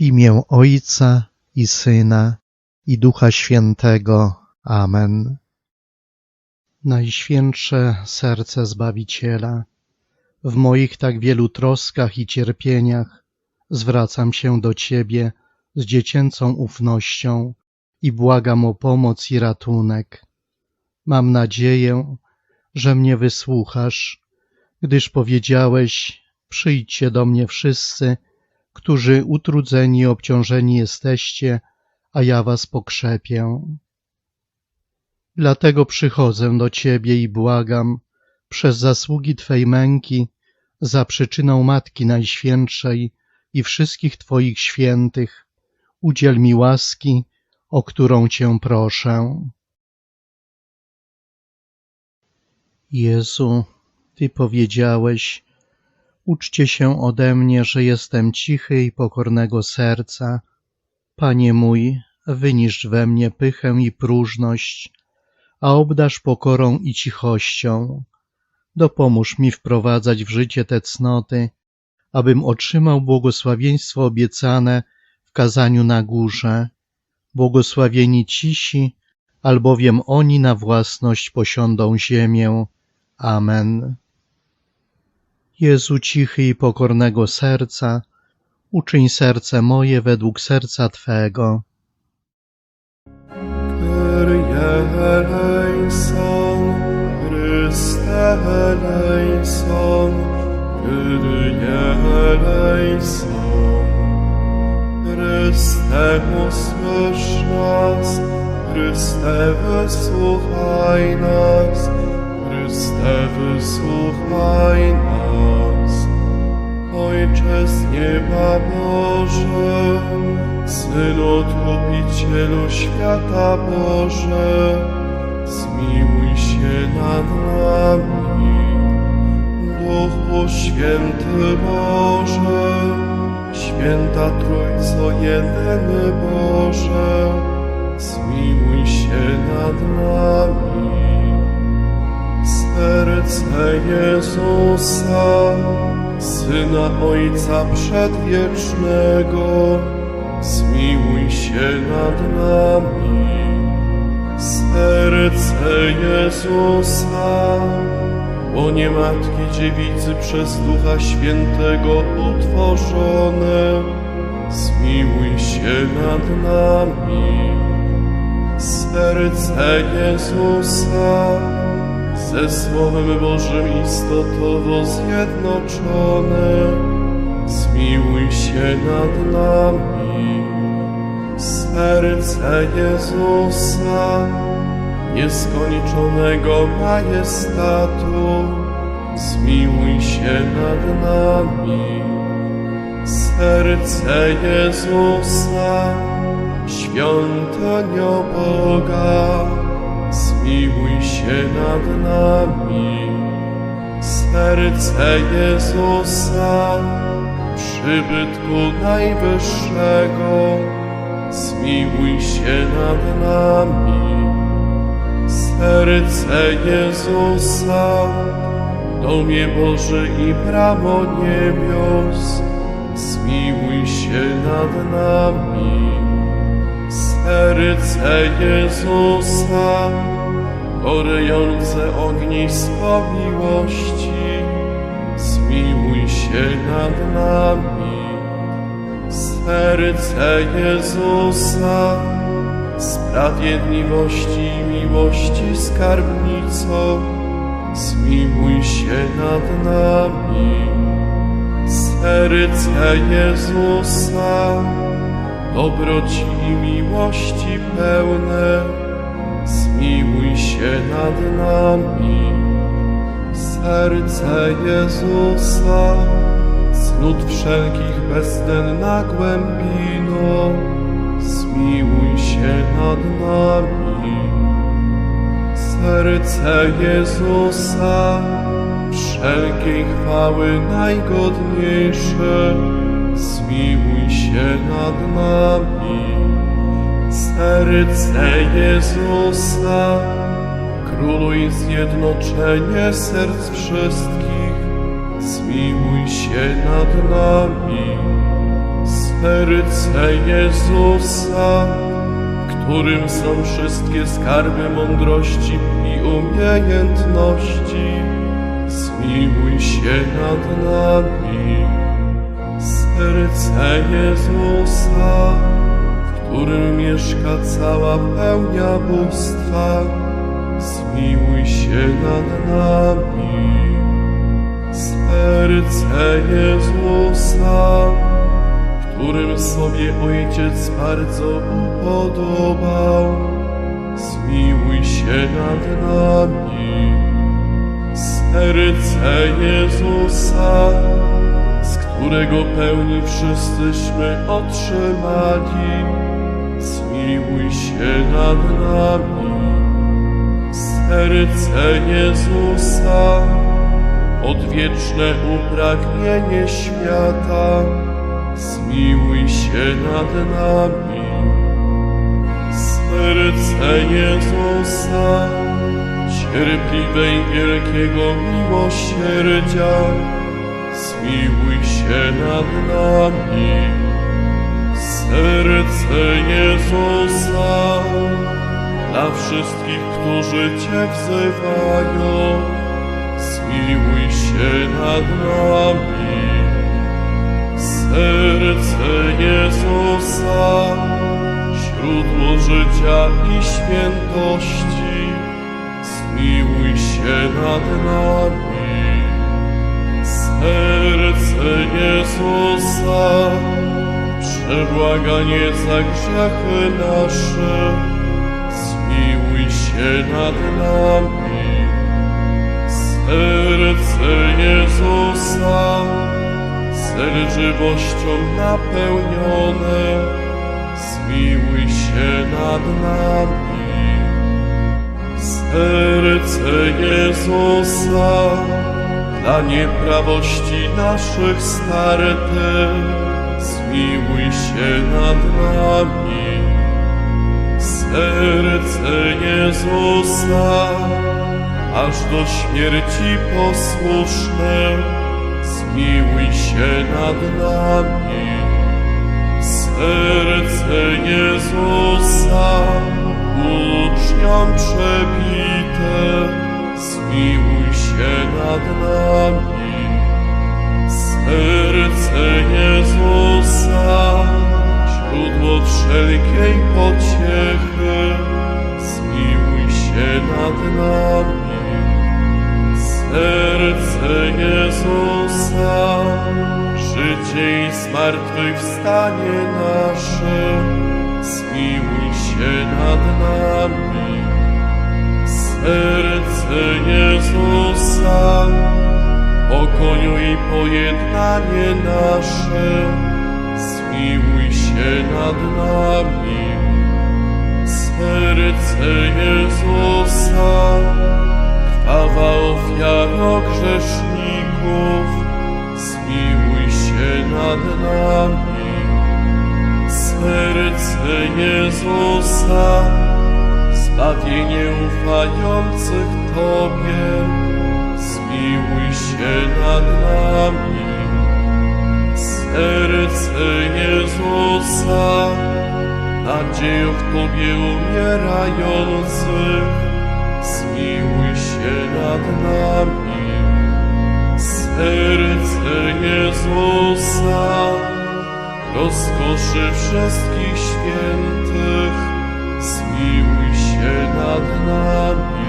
Imię Ojca i Syna i Ducha Świętego. Amen. Najświętsze serce Zbawiciela, w moich tak wielu troskach i cierpieniach zwracam się do Ciebie z dziecięcą ufnością i błagam o pomoc i ratunek. Mam nadzieję, że mnie wysłuchasz, gdyż powiedziałeś: Przyjdźcie do mnie wszyscy, którzy utrudzeni obciążeni jesteście, a ja was pokrzepię. Dlatego przychodzę do Ciebie i błagam, przez zasługi Twej męki, za przyczyną Matki Najświętszej i wszystkich Twoich świętych, udziel mi łaski, o którą Cię proszę. Jezu, Ty powiedziałeś, uczcie się ode mnie, że jestem cichy i pokornego serca. Panie mój, wyniszcz we mnie pychę i próżność, a obdasz pokorą i cichością. Dopomóż mi wprowadzać w życie te cnoty, abym otrzymał błogosławieństwo obiecane w kazaniu na górze. Błogosławieni cisi, albowiem oni na własność posiądą ziemię. Amen. Jezu cichy i pokornego serca, uczyń serce moje według serca Twego. Chryste usłysz nas, Chryste wysłuchaj nas, Chryste wysłuchaj nas. Ojcze z nieba Boże, Synu Odkupicielu świata Boże, zmiłuj się nad nami. Duchu Święty Boże, Święta Trójco jedyny Boże, zmiłuj się nad nami. Serce Jezusa, Syna Ojca Przedwiecznego, zmiłuj się nad nami. Serce Jezusa, łonie Matki Dziewicy przez Ducha Świętego utworzone, zmiłuj się nad nami. Serce Jezusa, ze Słowem Bożym istotowo zjednoczone, zmiłuj się nad nami. Serce Jezusa, nieskończonego majestatu, zmiłuj się nad nami. Serce Jezusa, świątynią Boga, zmiłuj się nad nami. Serce Jezusa, przybytku Najwyższego, zmiłuj się nad nami. Serce Jezusa, domie Boży i bramo niebios, zmiłuj się nad nami. Serce Jezusa, gorejące ognisko miłości, zmiłuj się nad nami. Serce Jezusa, sprawiedliwości i miłości skarbnico, zmiłuj się nad nami. Serce Jezusa, dobroci i miłości pełne, zmiłuj się nad nami. Serce Jezusa, cnót wszelkich bezdenna głębino, zmiłuj się nad nami. Serce Jezusa, wszelkiej chwały najgodniejsze, zmiłuj się nad nami. Serce Jezusa, króluj zjednoczenie serc wszystkich, zmiłuj się nad nami. serce Jezusa, którym są wszystkie skarby mądrości i umiejętności. Zmiłuj się nad nami. Serce Jezusa, którym mieszka cała pełnia bóstwa. Zmiłuj się nad nami. Serce Jezusa, którym sobie Ojciec bardzo upodobał. Zmiłuj się nad nami. Serce Jezusa, z którego pełni wszyscyśmy otrzymali. Zmiłuj się nad nami. Serce Jezusa, odwieczne upragnienie świata, zmiłuj się nad nami. Serce Jezusa, cierpliwe i wielkiego miłosierdzia, zmiłuj się nad nami. Serce Jezusa, dla wszystkich, którzy Cię wzywają, zmiłuj się nad nami. Serce Jezusa, źródło życia i świętości, zmiłuj się nad nami. Serce Jezusa, przebłaganie za grzechy nasze, zmiłuj się nad nami. Serce Jezusa, cel żywością napełnione, zmiłuj się nad nami. Serce Jezusa, dla nieprawości naszych starte, zmiłuj się nad nami. Serce Jezusa, aż do śmierci posłuszne, zmiłuj się nad nami. Serce Jezusa, uczniom przebite, zmiłuj się nad nami. Serce Jezusa, źródło wszelkiej pociechy, zmiłuj się nad nami. Serce Jezusa, życie i zmartwychwstanie nasze, zmiłuj się nad nami. Serce Jezusa, pokoju i pojednanie nasze, zmiłuj się nad nami. Serce Jezusa, krwawa ofiaro grzeszników, zmiłuj się nad nami. Serce Jezusa, zbawienie ufających Tobie, zmiłuj się nad nami. Serce Jezusa, nadzieją w Tobie umierających, zmiłuj się nad nami. Serce Jezusa, rozkoszy wszystkich świętych, zmiłuj się nad nami.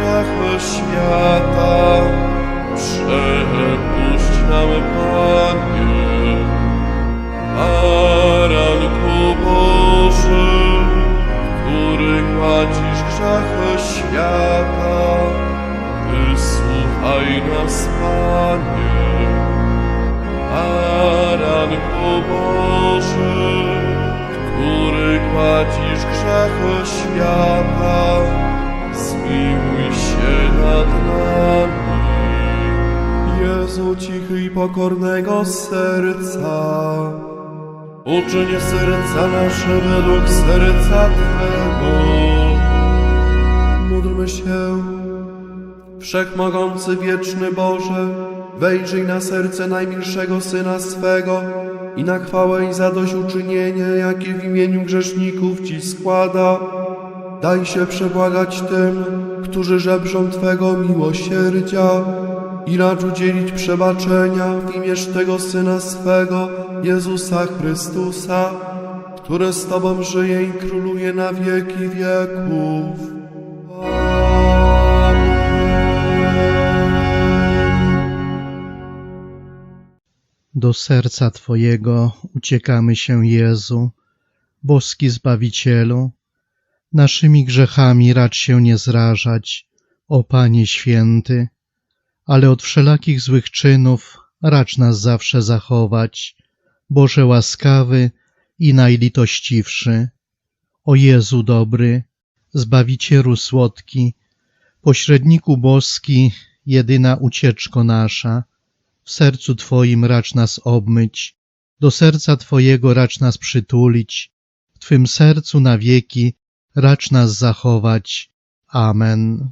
Grzechy świata, przepuść nam, Panie. Baranku Boży, który gładzisz grzechy świata, wysłuchaj nas, Panie. Baranku Boży, który gładzisz grzechy świata, zmiłuj się nad nami. Jezu cichy i pokornego serca, uczyń serca nasze według serca Twego. Módlmy się. Wszechmogący wieczny Boże, wejrzyj na serce najmilszego Syna swego i na chwałę i zadośćuczynienie, jakie w imieniu grzeszników Ci składa. Daj się przebłagać tym, którzy żebrzą Twego miłosierdzia i racz udzielić przebaczenia w imię tego Syna swego, Jezusa Chrystusa, który z Tobą żyje i króluje na wieki wieków. Do serca Twojego uciekamy się, Jezu, boski Zbawicielu. Naszymi grzechami racz się nie zrażać, o Panie Święty, ale od wszelakich złych czynów racz nas zawsze zachować, Boże łaskawy i najlitościwszy. O Jezu dobry, Zbawicielu słodki, pośredniku boski, jedyna ucieczko nasza, w sercu Twoim racz nas obmyć, do serca Twojego racz nas przytulić, w Twym sercu na wieki racz nas zachować. Amen.